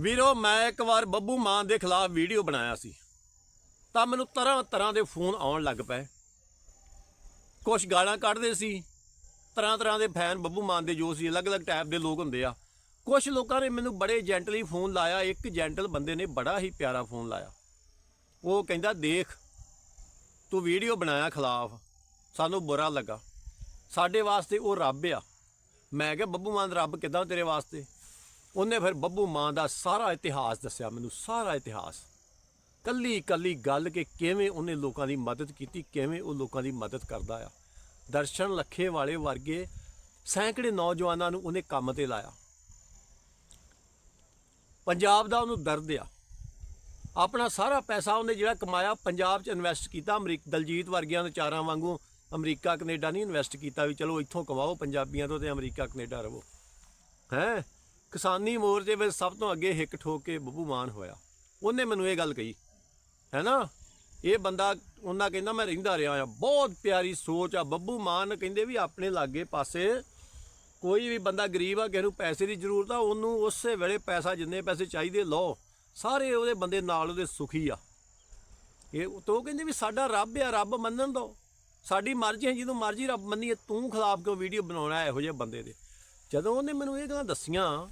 ਵੀਰੋ, ਮੈਂ ਇੱਕ ਵਾਰ ਬੱਬੂ ਮਾਨ ਦੇ ਖਿਲਾਫ ਵੀਡੀਓ ਬਣਾਇਆ ਸੀ। ਤਾਂ ਮੈਨੂੰ ਤਰ੍ਹਾਂ ਤਰ੍ਹਾਂ ਦੇ ਫੋਨ ਆਉਣ ਲੱਗ ਪਏ। ਕੁਝ ਗਾਲਾਂ ਕੱਢਦੇ ਸੀ। ਤਰ੍ਹਾਂ ਤਰ੍ਹਾਂ ਦੇ ਫੈਨ ਬੱਬੂ ਮਾਨ ਦੇ ਜੋ ਸੀ, ਅਲੱਗ-ਅਲੱਗ ਟਾਈਪ ਦੇ ਲੋਕ ਹੁੰਦੇ ਆ। ਕੁਝ ਲੋਕਾਂ ਨੇ ਮੈਨੂੰ ਬੜੇ ਜੈਂਟਲੀ ਫੋਨ ਲਾਇਆ। ਇੱਕ ਜੈਂਟਲ ਬੰਦੇ ਨੇ ਬੜਾ ਹੀ ਪਿਆਰਾ ਫੋਨ ਲਾਇਆ। ਉਹ ਕਹਿੰਦਾ, ਦੇਖ, ਤੂੰ ਵੀਡੀਓ ਬਣਾਇਆ ਖਿਲਾਫ। ਸਾਨੂੰ ਬੁਰਾ ਲੱਗਾ। ਸਾਡੇ ਵਾਸਤੇ ਉਹ ਰੱਬ ਆ। ਮੈਂ ਕਿਹਾ, ਬੱਬੂ ਮਾਨ, ਰੱਬ ਕਿਦਾਂ ਤੇਰੇ ਵਾਸਤੇ? ਉਹਨੇ ਫਿਰ ਬੱਬੂ ਮਾਂ ਦਾ ਸਾਰਾ ਇਤਿਹਾਸ ਦੱਸਿਆ, ਮੈਨੂੰ ਸਾਰਾ ਇਤਿਹਾਸ। ਕੱਲੀ ਕੱਲੀ ਗੱਲ ਕਿ ਕਿਵੇਂ ਉਹਨੇ ਲੋਕਾਂ ਦੀ ਮਦਦ ਕੀਤੀ, ਕਿਵੇਂ ਉਹ ਲੋਕਾਂ ਦੀ ਮਦਦ ਕਰਦਾ ਆ। ਦਰਸ਼ਨ ਲੱਖੇ ਵਾਲੇ ਵਰਗੇ ਸੈਂਕੜੇ ਨੌਜਵਾਨਾਂ ਨੂੰ ਉਹਨੇ ਕੰਮ ਤੇ ਲਾਇਆ। ਪੰਜਾਬ ਦਾ ਉਹਨੂੰ ਦਰਦ ਆ। ਆਪਣਾ ਸਾਰਾ ਪੈਸਾ ਉਹਨੇ ਜਿਹੜਾ ਕਮਾਇਆ, ਪੰਜਾਬ 'ਚ ਇਨਵੈਸਟ ਕੀਤਾ, ਅਮਰੀਕ, ਦਲਜੀਤ ਵਰਗਿਆਂ ਦੇ ਚਾਰਾਂ ਵਾਂਗੂ ਅਮਰੀਕਾ ਕੈਨੇਡਾ ਨਹੀਂ ਇਨਵੈਸਟ ਕੀਤਾ ਵੀ ਚਲੋ ਇੱਥੋਂ ਕਮਾਓ ਪੰਜਾਬੀਆਂ ਤੋਂ ਤੇ ਅਮਰੀਕਾ ਕੈਨੇਡਾ ਰਹੋ ਹੈ? ਕਿਸਾਨੀ ਮੋਰਚੇ ਵਿੱਚ ਸਭ ਤੋਂ ਅੱਗੇ ਹਿੱਕ ਠੋਕ ਕੇ ਬੱਬੂ ਮਾਨ ਹੋਇਆ। ਉਹਨੇ ਮੈਨੂੰ ਇਹ ਗੱਲ ਕਹੀ, ਹੈ ਨਾ? ਇਹ ਬੰਦਾ ਉਹਨਾਂ ਕਹਿੰਦਾ, ਮੈਂ ਰਹਿੰਦਾ ਰਿਹਾ ਆ ਬਹੁਤ ਪਿਆਰੀ ਸੋਚ ਆ। ਬੱਬੂ ਮਾਨ ਕਹਿੰਦੇ ਵੀ ਆਪਣੇ ਲਾਗੇ ਪਾਸੇ ਕੋਈ ਵੀ ਬੰਦਾ ਗਰੀਬ ਆ, ਕਿਸੇ ਨੂੰ ਪੈਸੇ ਦੀ ਜ਼ਰੂਰਤ ਆ, ਉਹਨੂੰ ਉਸੇ ਵੇਲੇ ਪੈਸਾ, ਜਿੰਨੇ ਪੈਸੇ ਚਾਹੀਦੇ, ਲਓ। ਸਾਰੇ ਉਹਦੇ ਬੰਦੇ ਨਾਲ ਉਹਦੇ ਸੁਖੀ ਆ। ਇਹ ਤੋ ਕਹਿੰਦੇ ਵੀ ਸਾਡਾ ਰੱਬ ਆ, ਰੱਬ ਮੰਨਣ ਦੋ। ਸਾਡੀ ਮਰਜ਼ੀ ਹੈ ਜਦੋਂ ਮਰਜ਼ੀ ਰੱਬ ਮੰਨੀਏ। ਤੂੰ ਖਿਲਾਫ ਕਿਉਂ ਵੀਡੀਓ ਬਣਾਉਣਾ ਇਹੋ ਜਿਹੇ ਬੰਦੇ ਦੇ? ਜਦੋਂ ਉਹਨੇ ਮੈਨੂੰ ਇਹ ਗੱਲਾਂ ਦੱਸੀਆਂ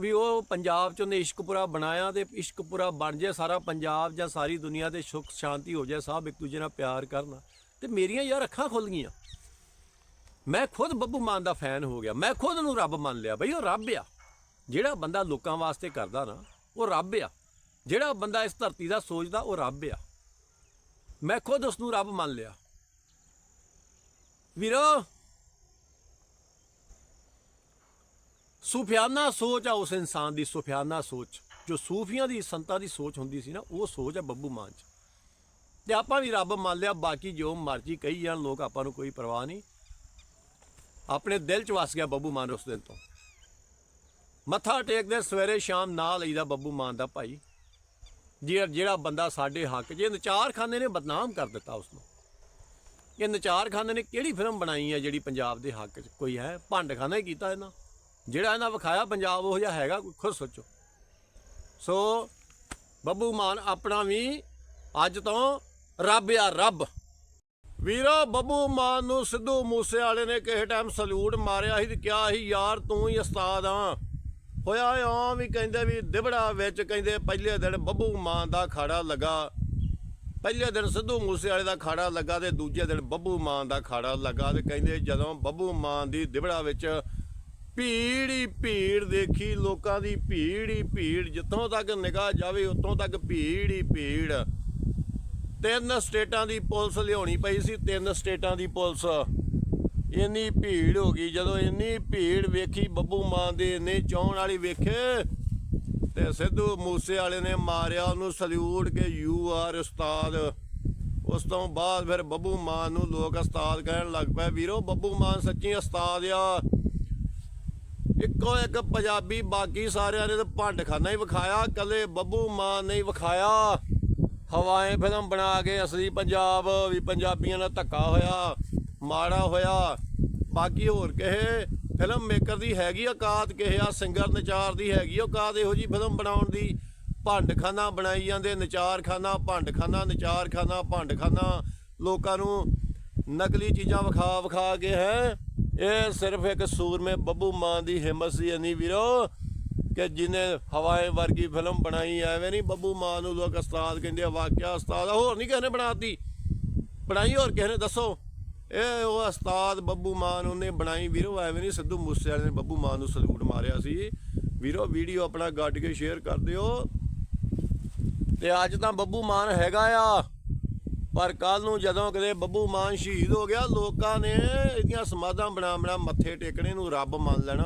ਵੀ ਉਹ ਪੰਜਾਬ ਚ ਉਹਨੇ ਇਸ਼ਕਪੁਰਾ ਬਣਾਇਆ ਤੇ ਇਸ਼ਕਪੁਰਾ ਬਣ ਜਾਏ, ਸਾਰਾ ਪੰਜਾਬ ਜਾਂ ਸਾਰੀ ਦੁਨੀਆ ਤੇ ਸੁੱਖ ਸ਼ਾਂਤੀ ਹੋ ਜਾਏ, ਸਭ ਇੱਕ ਦੂਜੇ ਨਾਲ ਪਿਆਰ ਕਰਨ, ਤੇ ਮੇਰੀਆਂ ਯਾਰ ਅੱਖਾਂ ਖੁੱਲ ਗਈਆਂ। ਮੈਂ ਖੁਦ ਬੱਬੂ ਮਾਨ ਦਾ ਫੈਨ ਹੋ ਗਿਆ। ਮੈਂ ਖੁਦ ਨੂੰ ਰੱਬ ਮੰਨ ਲਿਆ ਬਈ, ਉਹ ਰੱਬ ਆ। ਜਿਹੜਾ ਬੰਦਾ ਲੋਕਾਂ ਵਾਸਤੇ ਕਰਦਾ ਨਾ, ਉਹ ਰੱਬ ਆ। ਜਿਹੜਾ ਬੰਦਾ ਇਸ ਧਰਤੀ ਦਾ ਸੋਚਦਾ, ਉਹ ਰੱਬ ਆ। ਮੈਂ ਖੁਦ ਉਸ ਨੂੰ ਰੱਬ ਮੰਨ ਲਿਆ। ਵੀਰੋ ਸੂਫਿਆਨਾ ਸੋਚ ਆ ਉਸ ਇਨਸਾਨ ਦੀ, ਸੂਫਿਆਨਾ ਸੋਚ। ਜੋ ਸੂਫੀਆਂ ਦੀ, ਸੰਤਾਂ ਦੀ ਸੋਚ ਹੁੰਦੀ ਸੀ ਨਾ, ਉਹ ਸੋਚ ਆ ਬੱਬੂ ਮਾਨ ਚ। ਤੇ ਆਪਾਂ ਵੀ ਰੱਬ ਮੰਨ ਲਿਆ, ਬਾਕੀ ਜੋ ਮਰਜ਼ੀ ਕਹੀ ਜਾਣ, ਲੋਕ ਆਪਾਂ ਨੂੰ ਕੋਈ ਪਰਵਾਹ ਨਹੀਂ। ਆਪਣੇ ਦਿਲ ਚ ਵਸ ਗਿਆ ਬੱਬੂ ਮਾਨ ਉਸ ਦਿਨ ਤੋਂ। ਮੱਥਾ ਟੇਕਦੇ ਸਵੇਰੇ ਸ਼ਾਮ ਨਾਲ ਲਈਦਾ ਬੱਬੂ ਮਾਨ ਦਾ ਭਾਈ। ਜਿਹੜਾ ਜਿਹੜਾ ਬੰਦਾ ਸਾਡੇ ਹੱਕ 'ਚ, ਇਹ ਨਚਾਰਖਾਨੇ ਨੇ ਬਦਨਾਮ ਕਰ ਦਿੱਤਾ ਉਸ ਨੂੰ ਇਹ ਨਚਾਰਖਾਨੇ ਨੇ ਕਿਹੜੀ ਫਿਲਮ ਬਣਾਈ ਹੈ ਜਿਹੜੀ ਪੰਜਾਬ ਦੇ ਹੱਕ 'ਚ? ਕੋਈ ਹੈ? ਭੰਡਖਾਨਾ ਹੀ ਕੀਤਾ ਇਹਨਾਂ। ਜਿਹੜਾ ਇਹਨਾਂ ਵਿਖਾਇਆ ਪੰਜਾਬ ਉਹ ਜਿਹਾ ਹੈਗਾ, ਕੋਈ ਖੁਦ ਸੋਚੋ। ਸੋ ਬੱਬੂ ਮਾਨ ਆਪਣਾ ਵੀ ਅੱਜ ਤੋਂ ਰੱਬ ਆ ਰੱਬ। ਵੀਰੋ, ਬੱਬੂ ਮਾਨ ਨੂੰ ਸਿੱਧੂ ਮੂਸੇ ਵਾਲੇ ਨੇ ਕਿਸੇ ਟਾਈਮ ਸਲੂਟ ਮਾਰਿਆ ਸੀ ਤੇ ਕਿਹਾ ਸੀ, ਯਾਰ ਤੂੰ ਹੀ ਉਸਤਾਦ ਆ। ਹੋਇਆ ਆ ਵੀ ਕਹਿੰਦੇ ਵੀ ਦਿਬੜਾ ਵਿੱਚ ਕਹਿੰਦੇ ਪਹਿਲੇ ਦਿਨ ਬੱਬੂ ਮਾਨ ਦਾ ਖਾੜਾ ਲੱਗਾ। ਪਹਿਲੇ ਦਿਨ ਸਿੱਧੂ ਮੂਸੇ ਵਾਲੇ ਦਾ ਖਾੜਾ ਲੱਗਾ ਤੇ ਦੂਜੇ ਦਿਨ ਬੱਬੂ ਮਾਨ ਦਾ ਖਾੜਾ ਲੱਗਾ ਤੇ ਕਹਿੰਦੇ ਜਦੋਂ ਬੱਬੂ ਮਾਨ ਦੀ ਦਿਬੜਾ ਵਿੱਚ ਭੀੜ ਹੀ ਭੀੜ ਦੇਖੀ, ਲੋਕਾਂ ਦੀ ਭੀੜ ਹੀ ਭੀੜ, ਜਿੱਥੋਂ ਤੱਕ ਨਿਗਾਹ ਜਾਵੇ ਉੱਥੋਂ ਤੱਕ ਭੀੜ ਹੀ ਭੀੜ। ਤਿੰਨ ਸਟੇਟਾਂ ਦੀ ਪੁਲਿਸ ਲਿਆਉਣੀ ਪਈ ਸੀ, ਤਿੰਨ ਸਟੇਟਾਂ ਦੀ ਪੁਲਿਸ। ਇੰਨੀ ਭੀੜ ਹੋ ਗਈ, ਜਦੋਂ ਇੰਨੀ ਭੀੜ ਵੇਖੀ, ਬੱਬੂ ਮਾਨ ਦੇ ਇੰਨੇ ਚਾਉਣ ਵਾਲੀ ਵੇਖੇ, ਤੇ ਸਿੱਧੂ ਮੂਸੇ ਵਾਲੇ ਨੇ ਮਾਰਿਆ ਉਹਨੂੰ, ਸਲੂਟ ਕੇ ਯੂ ਆਰ ਉਸਤਾਦ। ਉਸ ਤੋਂ ਬਾਅਦ ਫਿਰ ਬੱਬੂ ਮਾਨ ਨੂੰ ਲੋਕ ਉਸਤਾਦ ਕਹਿਣ ਲੱਗ ਪਏ, ਵੀਰੋ, ਬੱਬੂ ਮਾਨ ਸੱਚੀ ਉਸਤਾਦ ਆ। ਇੱਕੋ ਇੱਕ ਪੰਜਾਬੀ, ਬਾਕੀ ਸਾਰਿਆਂ ਨੇ ਤਾਂ ਭੰਡਖਾਨਾ ਹੀ ਵਿਖਾਇਆ ਕੱਲੇ ਬੱਬੂ ਮਾਨ ਨੇ ਹੀ ਵਿਖਾਇਆ। ਹਵਾਏ ਫਿਲਮ ਬਣਾ ਕੇ ਅਸਲੀ ਪੰਜਾਬ, ਵੀ ਪੰਜਾਬੀਆਂ ਦਾ ਧੱਕਾ ਹੋਇਆ, ਮਾੜਾ ਹੋਇਆ। ਬਾਕੀ ਹੋਰ ਕਿਸੇ ਫਿਲਮ ਮੇਕਰ ਦੀ ਹੈਗੀ ਔਕਾਤ ਕਿਸੇ ਆ ਸਿੰਗਰ ਨਚਾਰ ਦੀ ਹੈਗੀ ਔਕਾਤ, ਇਹੋ ਜੀ ਫਿਲਮ ਬਣਾਉਣ ਦੀ। ਭੰਡਖਾਨਾ ਬਣਾਈ ਜਾਂਦੇ, ਨਚਾਰਖਾਨਾ, ਭੰਡਖਾਨਾ ਨਚਾਰਖਾਨਾ, ਭੰਡਖਾਨਾ। ਲੋਕਾਂ ਨੂੰ ਨਕਲੀ ਚੀਜ਼ਾਂ ਵਿਖਾ ਵਿਖਾ ਕੇ ਹੈ। ਇਹ ਸਿਰਫ ਇੱਕ ਸੂਰਮੇ ਬੱਬੂ ਮਾਨ ਦੀ ਹਿੰਮਤ ਸੀ ਨਹੀਂ ਵੀਰੋ, ਕਿ ਜਿਹਨੇ ਹਵਾਏ ਵਰਗੀ ਫਿਲਮ ਬਣਾਈ, ਐਵੇਂ ਨਹੀਂ ਬੱਬੂ ਮਾਨ ਨੂੰ ਲੋਕ ਉਸਤਾਦ ਕਹਿੰਦੇ ਆ, ਵਾਕਿਆ ਉਸਤਾਦ ਹੋਰ ਨਹੀਂ ਕਿਸੇ ਨੇ ਬਣਾਤੀ। ਬਣਾਈ ਹੋਰ ਕਿਸੇ ਨੇ, ਦੱਸੋ। ਇਹ ਉਹ ਉਸਤਾਦ ਬੱਬੂ ਮਾਨ ਉਹਨੇ ਬਣਾਈ, ਵੀਰੋ, ਐਵੇਂ ਨਹੀਂ ਸਿੱਧੂ ਮੂਸੇ ਵਾਲੇ ਨੇ ਬੱਬੂ ਮਾਨ ਨੂੰ ਸਲੂਟ ਮਾਰਿਆ ਸੀ। ਵੀਰੋ, ਵੀਡੀਓ ਆਪਣਾ ਗੱਡ ਕੇ ਸ਼ੇਅਰ ਕਰ ਦਿਓ। ਤੇ ਅੱਜ ਤਾਂ ਬੱਬੂ ਮਾਨ ਹੈਗਾ ਆ। ਪਰ ਕੱਲ ਨੂੰ ਜਦੋਂ ਕਿਤੇ ਬੱਬੂ ਮਾਨ ਸ਼ਹੀਦ ਹੋ ਗਿਆ, ਲੋਕਾਂ ਨੇ ਇਹਦੀਆਂ ਸਮਾਧਾਂ ਬਣਾ ਬਣਾ ਮੱਥੇ ਟੇਕਣੇ ਨੂੰ ਰੱਬ ਮੰਨ ਲੈਣਾ।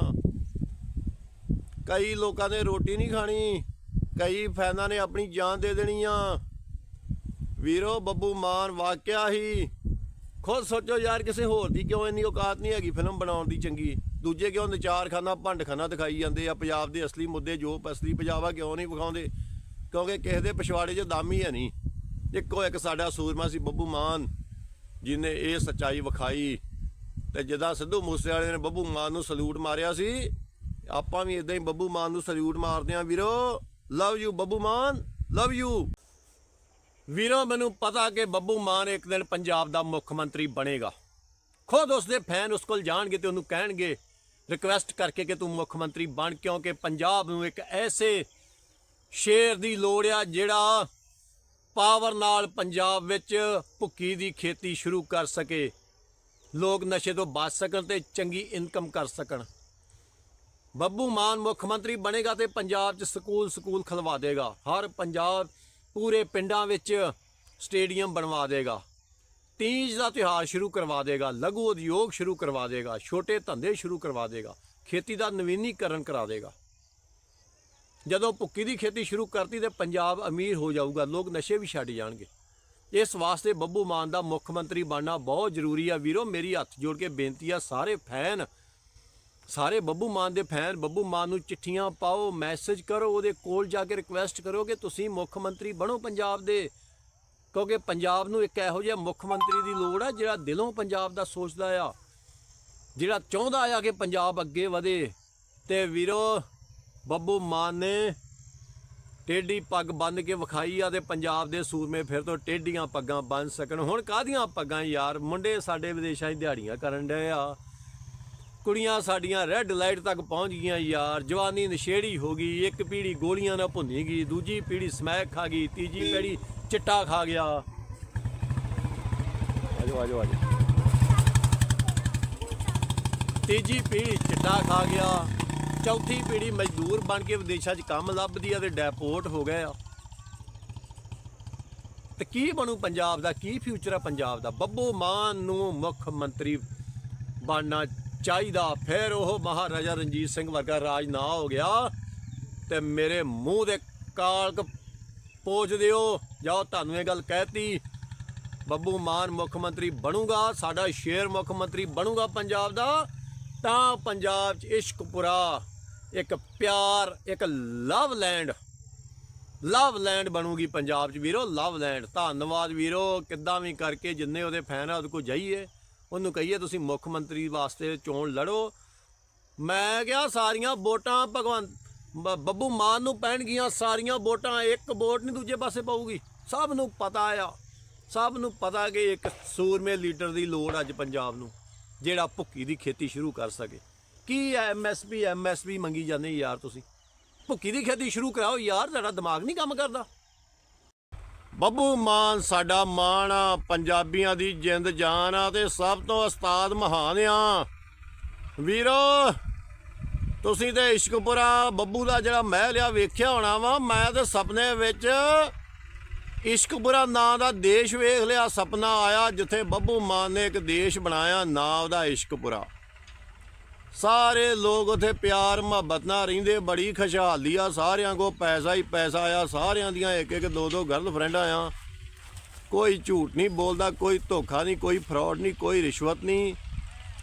ਕਈ ਲੋਕਾਂ ਨੇ ਰੋਟੀ ਨਹੀਂ ਖਾਣੀ, ਕਈ ਫੈਨਾਂ ਨੇ ਆਪਣੀ ਜਾਨ ਦੇ ਦੇਣੀ ਆ। ਵੀਰੋ, ਬੱਬੂ ਮਾਨ ਵਾਕਿਆ ਹੀ ਖੁਦ ਸੋਚੋ ਯਾਰ ਕਿਸੇ ਹੋਰ ਦੀ ਕਿਉਂ ਇੰਨੀ ਔਕਾਤ ਨਹੀਂ ਹੈਗੀ ਫਿਲਮ ਬਣਾਉਣ ਦੀ ਚੰਗੀ। ਦੂਜੇ ਕਿਉਂ ਨਚਾਰਖਾਨਾ ਭੰਡਖਾਨਾ ਦਿਖਾਈ ਜਾਂਦੇ ਆ, ਪੰਜਾਬ ਦੇ ਅਸਲੀ ਮੁੱਦੇ ਜੋ ਅਸਲੀ ਪੰਜਾਬ ਕਿਉਂ ਨਹੀਂ ਵਿਖਾਉਂਦੇ? ਕਿਉਂਕਿ ਕਿਸੇ ਦੇ ਪਿਛਵਾੜੇ 'ਚ ਦਾਮੀ ਹੀ ਹੈ ਨਹੀਂ। ਇੱਕੋ ਇੱਕ ਸਾਡਾ ਸੂਰਮਾ ਸੀ ਬੱਬੂ ਮਾਨ ਜਿਨੇ ਇਹ ਸੱਚਾਈ ਵਿਖਾਈ। ਤੇ ਜਦਾਂ ਸਿੱਧੂ ਮੂਸੇ ਵਾਲੇ ਨੇ ਬੱਬੂ ਮਾਨ ਨੂੰ ਸਲੂਟ ਮਾਰਿਆ ਸੀ, ਆਪਾਂ ਵੀ ਇਦਾਂ ਹੀ ਬੱਬੂ ਮਾਨ ਨੂੰ ਸਲੂਟ ਮਾਰਦੇ ਆਂ ਵੀਰੋ, love you Babbu Maan, love you. ਵੀਰੋ, ਮੈਨੂੰ ਪਤਾ ਕਿ ਬੱਬੂ ਮਾਨ ਇੱਕ ਦਿਨ ਪੰਜਾਬ ਦਾ ਮੁੱਖ ਮੰਤਰੀ ਬਣੇਗਾ। ਖੁਦ ਉਸਦੇ ਫੈਨ ਉਸ ਕੋਲ ਜਾਣਗੇ ਤੇ ਉਹਨੂੰ ਕਹਿਣਗੇ ਰਿਕਵੈਸਟ ਕਰਕੇ ਕਿ ਤੂੰ ਮੁੱਖ ਮੰਤਰੀ ਬਣ, ਕਿਉਂਕਿ ਪੰਜਾਬ ਨੂੰ ਇੱਕ ਐਸੇ ਸ਼ੇਰ ਦੀ ਲੋੜ ਆ ਜਿਹੜਾ ਪਾਵਰ ਨਾਲ ਪੰਜਾਬ ਵਿੱਚ ਭੁੱਕੀ ਦੀ ਖੇਤੀ ਸ਼ੁਰੂ ਕਰ ਸਕੇ। ਲੋਕ ਨਸ਼ੇ ਤੋਂ ਬਚ ਸਕਣ ਤੇ ਚੰਗੀ ਇਨਕਮ ਕਰ ਸਕਣ। ਬੱਬੂ ਮਾਨ ਮੁੱਖ ਮੰਤਰੀ ਬਣੇਗਾ ਤੇ ਪੰਜਾਬ 'ਚ ਸਕੂਲ ਸਕੂਲ ਖਲਵਾ ਦੇਗਾ। ਹਰ ਪੰਜਾਬ ਪੂਰੇ ਪਿੰਡਾਂ ਵਿੱਚ ਸਟੇਡੀਅਮ ਬਣਵਾ ਦੇਗਾ। ਤੀਜ ਦਾ ਤਿਉਹਾਰ ਸ਼ੁਰੂ ਕਰਵਾ ਦੇਗਾ, ਲਘੂ ਉਦਯੋਗ ਸ਼ੁਰੂ ਕਰਵਾ ਦੇਗਾ, ਛੋਟੇ ਧੰਦੇ ਸ਼ੁਰੂ ਕਰਵਾ ਦੇਗਾ, ਖੇਤੀ ਦਾ ਨਵੀਨੀਕਰਨ ਕਰਾ ਦੇਗਾ। ਜਦੋਂ ਭੁੱਕੀ ਦੀ ਖੇਤੀ ਸ਼ੁਰੂ ਕਰਤੀ ਤੇ ਪੰਜਾਬ ਅਮੀਰ ਹੋ ਜਾਊਗਾ, ਲੋਕ ਨਸ਼ੇ ਵੀ ਛੱਡ ਜਾਣਗੇ। ਇਸ ਵਾਸਤੇ ਬੱਬੂ ਮਾਨ ਦਾ ਮੁੱਖ ਮੰਤਰੀ ਬਣਨਾ ਬਹੁਤ ਜ਼ਰੂਰੀ ਆ। ਵੀਰੋ, ਮੇਰੀ ਹੱਥ ਜੋੜ ਕੇ ਬੇਨਤੀ ਆ, ਸਾਰੇ ਫੈਨ, ਸਾਰੇ ਬੱਬੂ ਮਾਨ ਦੇ ਫੈਨ, ਬੱਬੂ ਮਾਨ ਨੂੰ ਚਿੱਠੀਆਂ ਪਾਓ, ਮੈਸੇਜ ਕਰੋ, ਉਹਦੇ ਕੋਲ ਜਾ ਕੇ ਰਿਕੁਐਸਟ ਕਰੋ ਕਿ ਤੁਸੀਂ ਮੁੱਖ ਮੰਤਰੀ ਬਣੋ ਪੰਜਾਬ ਦੇ। ਕਿਉਂਕਿ ਪੰਜਾਬ ਨੂੰ ਇੱਕ ਇਹੋ ਜਿਹਾ ਮੁੱਖ ਮੰਤਰੀ ਦੀ ਲੋੜ ਆ, ਜਿਹੜਾ ਦਿਲੋਂ ਪੰਜਾਬ ਦਾ ਸੋਚਦਾ ਆ, ਜਿਹੜਾ ਚਾਹੁੰਦਾ ਆ ਕਿ ਪੰਜਾਬ ਅੱਗੇ ਵਧੇ। ਤੇ ਵੀਰੋ ਬੱਬੂ ਮਾਨ ਨੇ ਟੇਢੀ ਪੱਗ ਬੰਨ ਕੇ ਵਿਖਾਈ ਆ ਤੇ ਪੰਜਾਬ ਦੇ ਸੂਰਮੇ ਫਿਰ ਤੋਂ ਟੇਢੀਆਂ ਪੱਗਾਂ ਬੰਨ ਸਕਣ। ਹੁਣ ਕਾਹਦੀਆਂ ਪੱਗਾਂ ਯਾਰ? ਮੁੰਡੇ ਸਾਡੇ ਵਿਦੇਸ਼ਾਂ 'ਚ ਦਿਹਾੜੀਆਂ ਕਰਨ ਡਏ ਆ। ਕੁੜੀਆਂ ਸਾਡੀਆਂ ਰੈੱਡ ਲਾਈਟ ਤੱਕ ਪਹੁੰਚ ਗਈਆਂ ਯਾਰ। ਜਵਾਨੀ ਨਸ਼ੇੜੀ ਹੋ ਗਈ, ਇੱਕ ਪੀੜੀ ਗੋਲੀਆਂ ਨਾਲ ਭੁੰਨੀ ਗਈ, ਦੂਜੀ ਪੀੜੀ ਸਮੈਕ ਖਾ ਗਈ, ਤੀਜੀ ਪੀੜੀ ਚਿੱਟਾ ਖਾ ਗਿਆ। ਆਜੋ ਆਜੋ ਆਜੋ। ਤੀਜੀ ਪੀੜੀ ਚਿੱਟਾ ਖਾ ਗਿਆ। ਚੌਥੀ ਪੀੜ੍ਹੀ ਮਜ਼ਦੂਰ ਬਣ ਕੇ ਵਿਦੇਸ਼ਾਂ 'ਚ ਕੰਮ ਲੱਭਦੀ ਆ ਤੇ ਡੈਪੋਰਟ ਹੋ ਗਏ ਆ। ਤੇ ਕੀ ਬਣੂ ਪੰਜਾਬ ਦਾ? ਕੀ ਫਿਊਚਰ ਆ ਪੰਜਾਬ ਦਾ? ਬੱਬੂ ਮਾਨ ਨੂੰ ਮੁੱਖ ਮੰਤਰੀ ਬਣਨਾ ਚਾਹੀਦਾ। ਫਿਰ ਉਹ ਮਹਾਰਾਜਾ ਰਣਜੀਤ ਸਿੰਘ ਵਰਗਾ ਰਾਜ ਨਾ ਹੋ ਗਿਆ, ਤੇ ਮੇਰੇ ਮੂੰਹ ਦੇ ਕਾਲਕ ਪੋਜ ਦਿਓ। ਜਾਓ, ਤੁਹਾਨੂੰ ਇਹ ਗੱਲ ਕਹਿਤੀ, ਬੱਬੂ ਮਾਨ ਮੁੱਖ ਮੰਤਰੀ ਬਣੂਗਾ, ਸਾਡਾ ਸ਼ੇਰ ਮੁੱਖ ਮੰਤਰੀ ਬਣੂਗਾ ਪੰਜਾਬ ਦਾ। ਤਾਂ ਪੰਜਾਬ 'ਚ ਇਸ਼ਕਪੁਰਾ ਇੱਕ ਪਿਆਰ, ਇੱਕ ਲਵ ਲੈਂਡ ਲਵ ਲੈਂਡ ਬਣੂਗੀ ਪੰਜਾਬ 'ਚ ਵੀਰੋ ਲਵ ਲੈਂਡ ਧੰਨਵਾਦ ਵੀਰੋ, ਕਿੱਦਾਂ ਵੀ ਕਰਕੇ ਜਿੰਨੇ ਉਹਦੇ ਫੈਨ ਆ, ਉਹਦੇ ਕੋਲ ਜਾਈਏ। ਉਹਨੂੰ ਕਹੀਏ ਤੁਸੀਂ ਮੁੱਖ ਮੰਤਰੀ ਵਾਸਤੇ ਚੋਣ ਲੜੋ। ਮੈਂ ਕਿਹਾ ਸਾਰੀਆਂ ਵੋਟਾਂ ਭਗਵੰਤ, ਬ- ਬੱਬੂ ਮਾਨ ਨੂੰ ਪੈਣਗੀਆਂ, ਸਾਰੀਆਂ ਵੋਟਾਂ ਇੱਕ ਵੋਟ ਨਹੀਂ ਦੂਜੇ ਪਾਸੇ ਪਊਗੀ। ਸਭ ਨੂੰ ਪਤਾ ਆ। ਸਭ ਨੂੰ ਪਤਾ ਕਿ ਇੱਕ ਸੂਰਮੇ ਲੀਡਰ ਦੀ ਲੋੜ ਅੱਜ ਪੰਜਾਬ ਨੂੰ, ਜਿਹੜਾ ਭੁੱਕੀ ਦੀ ਖੇਤੀ ਸ਼ੁਰੂ ਕਰ ਸਕੇ। ਕੀ ਐਮਐਸਪੀ ਐਮਐਸਪੀ ਮੰਗੀ ਜਾਂਦੇ ਯਾਰ ਤੁਸੀਂ? ਭੁੱਕੀ ਦੀ ਖੇਤੀ ਸ਼ੁਰੂ ਕਰਾਓ ਯਾਰ, ਤੁਹਾਡਾ ਦਿਮਾਗ ਨਹੀਂ ਕੰਮ ਕਰਦਾ। ਬੱਬੂ ਮਾਨ ਸਾਡਾ ਮਾਣ ਆ, ਪੰਜਾਬੀਆਂ ਦੀ ਜਿੰਦ ਜਾਨ ਆ ਤੇ ਸਭ ਤੋਂ ਉਸਤਾਦ ਮਹਾਨ ਆ। ਵੀਰੋ, ਤੁਸੀਂ ਤੇ ਇਸ਼ਕਪੁਰਾ ਬੱਬੂ ਦਾ ਜਿਹੜਾ ਮਹਿਲ ਆ ਵੇਖਿਆ ਹੋਣਾ ਵਾ, ਮੈਂ ਤੇ ਸੁਪਨੇ ਵਿੱਚ ਇਸ਼ਕਪੁਰਾ ਨਾਂ ਦਾ ਦੇਸ਼ ਵੇਖ ਲਿਆ, ਸੁਪਨਾ ਆਇਆ ਜਿੱਥੇ ਬੱਬੂ ਮਾਨ ਨੇ ਇੱਕ ਦੇਸ਼ ਬਣਾਇਆ, ਨਾਂ ਉਹਦਾ ਇਸ਼ਕਪੁਰਾ ਸਾਰੇ ਲੋਕ ਉਥੇ ਪਿਆਰ, ਮੁਹੱਬਤ ਨਾਲ ਰਹਿੰਦੇ, ਬੜੀ ਖੁਸ਼ਹਾਲੀ ਆ। ਸਾਰਿਆਂ ਕੋ ਪੈਸਾ ਹੀ ਪੈਸਾ ਆ। ਸਾਰਿਆਂ ਦੀਆਂ ਇੱਕ ਇੱਕ, ਦੋ ਦੋ ਗਰਲਫ੍ਰੈਂਡਾਂ ਆ ਕੋਈ ਝੂਠ ਨਹੀਂ ਬੋਲਦਾ, ਕੋਈ ਧੋਖਾ ਨਹੀਂ, ਕੋਈ ਫਰਾਡ ਨਹੀਂ, ਕੋਈ ਰਿਸ਼ਵਤ ਨਹੀਂ,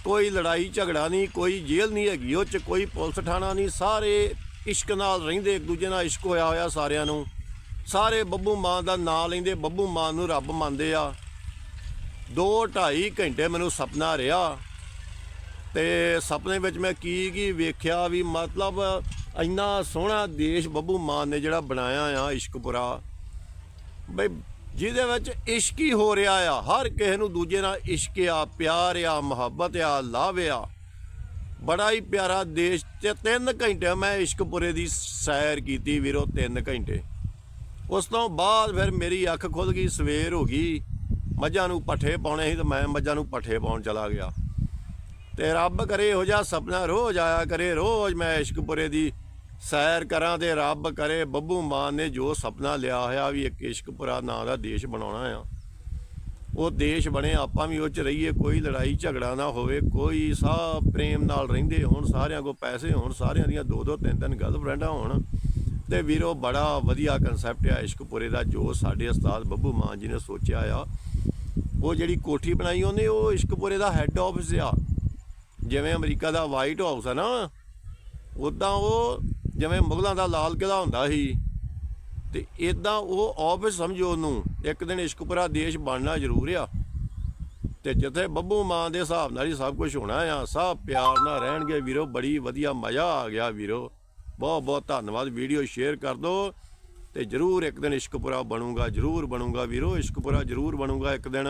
ਕੋਈ ਲੜਾਈ ਝਗੜਾ ਨਹੀਂ, ਕੋਈ ਜੇਲ੍ਹ ਨਹੀਂ ਹੈਗੀ ਉਹ ਚ, ਕੋਈ ਪੁਲਿਸ ਥਾਣਾ ਨਹੀਂ। ਸਾਰੇ ਇਸ਼ਕ ਨਾਲ ਰਹਿੰਦੇ, ਇੱਕ ਦੂਜੇ ਨਾਲ ਇਸ਼ਕ ਹੋਇਆ ਹੋਇਆ ਸਾਰਿਆਂ ਨੂੰ। ਸਾਰੇ ਬੱਬੂ ਮਾਨ ਦਾ ਨਾਂ ਲੈਂਦੇ, ਬੱਬੂ ਮਾਨ ਨੂੰ ਰੱਬ ਮੰਨਦੇ ਆ। 2 2.5 ਘੰਟੇ ਮੈਨੂੰ ਸੁਪਨਾ ਰਿਹਾ। ਤੇ ਸੁਪਨੇ ਵਿੱਚ ਮੈਂ ਕੀ ਕੀ ਵੇਖਿਆ ਵੀ ਮਤਲਬ ਇੰਨਾ ਸੋਹਣਾ ਦੇਸ਼ ਬੱਬੂ ਮਾਨ ਨੇ ਜਿਹੜਾ ਬਣਾਇਆ ਆ ਇਸ਼ਕਪੁਰਾ। ਬਈ ਜਿਹਦੇ ਵਿੱਚ ਇਸ਼ਕ ਹੀ ਹੋ ਰਿਹਾ ਆ, ਹਰ ਕਿਸੇ ਨੂੰ ਦੂਜੇ ਨਾਲ ਇਸ਼ਕ ਆ, ਪਿਆਰ ਆ, ਮੁਹੱਬਤ ਆ ਲਾਭ ਆ। ਬੜਾ ਹੀ ਪਿਆਰਾ ਦੇਸ਼ ਤੇ 3 ਘੰਟੇ ਮੈਂ ਇਸ਼ਕਪੁਰੇ ਦੀ ਸੈਰ ਕੀਤੀ ਵੀਰੋ 3 ਘੰਟੇ। ਉਸ ਤੋਂ ਬਾਅਦ ਫਿਰ ਮੇਰੀ ਅੱਖ ਖੁੱਲ ਗਈ, ਸਵੇਰ ਹੋ ਗਈ। ਮੱਝਾਂ ਨੂੰ ਪੱਠੇ ਪਾਉਣੇ ਸੀ ਤੇ ਮੈਂ ਮੱਝਾਂ ਨੂੰ ਪੱਠੇ ਪਾਉਣ ਚਲਾ ਗਿਆ। ਤੇ ਰੱਬ ਕਰੇ ਇਹੋ ਜਿਹਾ ਸੁਪਨਾ ਰੋਜ਼ ਆਇਆ ਕਰੇ, ਰੋਜ਼ ਮੈਂ ਇਸ਼ਕਪੁਰੇ ਦੀ ਸੈਰ ਕਰਾਂ ਤੇ ਰੱਬ ਕਰੇ ਬੱਬੂ ਮਾਨ ਨੇ ਜੋ ਸੁਪਨਾ ਲਿਆ ਹੋਇਆ ਵੀ ਇੱਕ ਇਸ਼ਕਪੁਰਾ ਨਾਂ ਦਾ ਦੇਸ਼ ਬਣਾਉਣਾ ਆ। ਉਹ ਦੇਸ਼ ਬਣੇ, ਆਪਾਂ ਵੀ ਉਹ ਚ ਰਹੀਏ, ਕੋਈ ਲੜਾਈ ਝਗੜਾ ਨਾ ਹੋਵੇ, ਕੋਈ ਸਭ ਪ੍ਰੇਮ ਨਾਲ ਰਹਿੰਦੇ ਹੋਣ, ਸਾਰਿਆਂ ਕੋ ਪੈਸੇ ਹੋਣ, ਸਾਰਿਆਂ ਦੀਆਂ ਦੋ ਦੋ ਤਿੰਨ ਤਿੰਨ ਗਰਲਫ੍ਰੈਂਡਾਂ ਹੋਣ। ਤੇ ਵੀਰੋ, ਬੜਾ ਵਧੀਆ ਕਨਸੈਪਟ ਆ ਇਸ਼ਕਪੁਰੇ ਦਾ, ਜੋ ਸਾਡੇ ਉਸਤਾਦ ਬੱਬੂ ਮਾਨ ਜੀ ਨੇ ਸੋਚਿਆ ਆ। ਉਹ ਜਿਹੜੀ ਕੋਠੀ ਬਣਾਈ ਉਹਨੇ, ਉਹ ਇਸ਼ਕਪੁਰੇ ਦਾ ਹੈੱਡ ਆਫਿਸ ਆ। ਜਿਵੇਂ ਅਮਰੀਕਾ ਦਾ ਵਾਈਟ ਹਾਊਸ ਹੈ ਨਾ ਉਦਾਂ ਉਹ ਜਿਵੇਂ ਮੁਗਲਾਂ ਦਾ ਲਾਲ ਕਿਲ੍ਹਾ ਹੁੰਦਾ ਸੀ, ਤੇ ਇਦਾਂ ਉਹ ਆਫਿਸ ਸਮਝੋ ਉਹਨੂੰ, ਇੱਕ ਦਿਨ ਇਸ਼ਕਪੁਰਾ ਦੇਸ਼ ਬਣਨਾ ਜ਼ਰੂਰ ਆ। ਤੇ ਜਿੱਥੇ ਬੱਬੂ ਮਾਂ ਦੇ ਹਿਸਾਬ ਨਾਲ ਹੀ ਸਭ ਕੁਝ ਹੋਣਾ ਆ, ਸਭ ਪਿਆਰ ਨਾਲ ਰਹਿਣਗੇ ਵੀਰੋ, ਬੜੀ ਵਧੀਆ ਮਜ਼ਾ ਆ ਗਿਆ ਵੀਰੋ। ਬਹੁਤ ਬਹੁਤ ਧੰਨਵਾਦ, ਵੀਡੀਓ ਸ਼ੇਅਰ ਕਰ ਦਿਓ ਤੇ ਜਰੂਰ ਇੱਕ ਦਿਨ ਇਸ਼ਕਪੁਰਾ ਬਣੂਗਾ, ਜਰੂਰ ਬਣੂਗਾ ਵੀਰੋ ਇਸ਼ਕਪੁਰਾ ਜਰੂਰ ਬਣੂਗਾ ਇੱਕ ਦਿਨ।